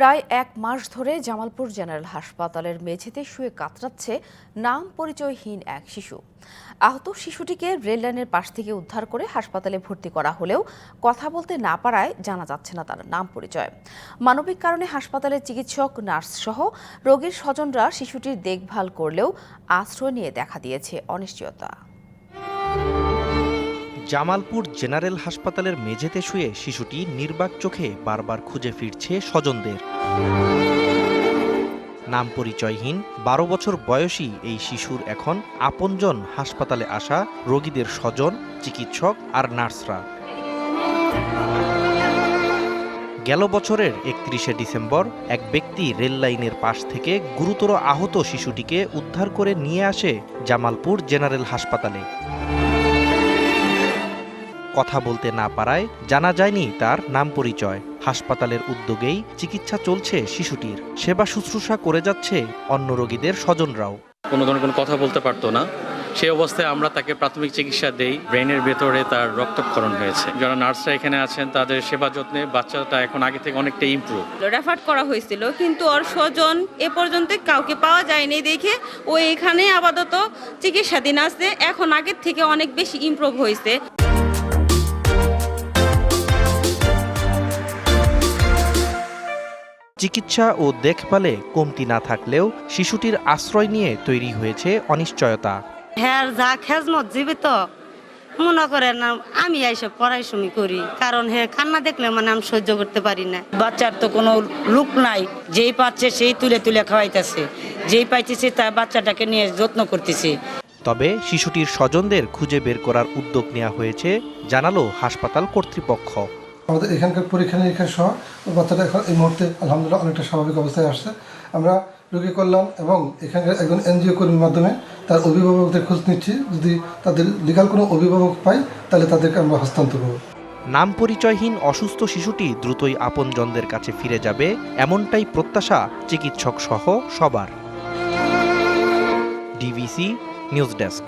প্রায় এক মাস ধরে জামালপুর জেনারেল হাসপাতালের মেঝেতে শুয়ে কাতরাচ্ছে নাম পরিচয়হীন এক শিশু। আহত শিশুটিকে রেললাইনের পাশ থেকে উদ্ধার করে হাসপাতালে ভর্তি করা হলেও কথা বলতে না পারায় জানা যাচ্ছে না তার নাম পরিচয়। মানবিক কারণে হাসপাতালের চিকিৎসক, নার্স সহ রোগীর স্বজনরা শিশুটির দেখভাল করলেও আশ্রয় নিয়ে দেখা দিয়েছে অনিশ্চয়তা। জামালপুর জেনারেল হাসপাতালের মেঝেতে শুয়ে শিশুটি নির্বাক চোখে বারবার খুঁজে ফিরছে স্বজনদের। নাম পরিচয়হীন, বারো বছর বয়সী এই শিশুর এখন আপনজন হাসপাতালে আসা রোগীদের স্বজন, চিকিৎসক আর নার্সরা। গেল বছরের একত্রিশে ডিসেম্বর এক ব্যক্তি রেল লাইনের পাশ থেকে গুরুতর আহত শিশুটিকে উদ্ধার করে নিয়ে আসে জামালপুর জেনারেল হাসপাতালে। কথা বলতে না পারায় জানা যায়নি তার নাম পরিচয়। হাসপাতালের উদ্যোগেই চিকিৎসা চলছে শিশুটির। সেবা শুশ্রূষা করে যাচ্ছে অন্য রোগীদের স্বজনরাও। কোনো ধরনের কোনো কথা বলতে পারতো না। সেই অবস্থায় আমরা তাকে প্রাথমিক চিকিৎসা দেই। ব্রেনের ভেতরে তার রক্তক্ষরণ হয়েছে। যারা নার্সরা এখানে আছেন তাদের সেবা যত্নে বাচ্চাটা এখন আগে থেকে অনেকটা ইমপ্রুভ রেফার করা হয়েছিল কিন্তু ওর স্বজন এ পর্যন্ত কাউকে পাওয়া যায়নি দেখে ও এখানে আপাতত চিকিৎসাধীন আছে। এখন আগের থেকে অনেক বেশি ইমপ্রুভ হয়েছে। চিকিৎসা ও দেখভালে কমতি না থাকলেও শিশুটির আশ্রয় নিয়ে তৈরি হয়েছে অনিশ্চয়তা। হ্যাঁ যা খেজমত জীবিত মনে করেন না, আমি এইসব পড়াশুনি করি কারণ হ্যাঁ কান্না দেখলে মানে আমি সহ্য করতে পারি না। বাচ্চার তো কোনো লুক নাই যেই পাচ্ছে সেই তুলে তুলে খাওয়াইতেছে যেই পাইতেছে তার বাচ্চাটাকে নিয়ে যত্ন করতেছে। তবে শিশুটির স্বজনদের খুঁজে বের করার উদ্যোগ নেওয়া হয়েছে জানালো হাসপাতাল কর্তৃপক্ষ। আমাদের এখানকার পরীক্ষা নিরীক্ষা সহ বাচ্চাটা এখন এই মুহূর্তে আলহামদুলিল্লাহ অনেকটা স্বাভাবিক অবস্থায় আসছে। আমরা রোগী কল্যাণ এবং এখানকার একজন এনজিও কর্মীর মাধ্যমে তার অভিভাবকদের খোঁজ নিচ্ছি। যদি তাদের লিগাল কোনো অভিভাবক পাই, তাহলে তাদেরকে আমরা হস্তান্তর করব। নাম পরিচয়হীন অসুস্থ শিশুটি দ্রুতই আপনজনদের কাছে ফিরে যাবে, এমনটাই প্রত্যাশা চিকিৎসক সহ সবার। DVC news desk.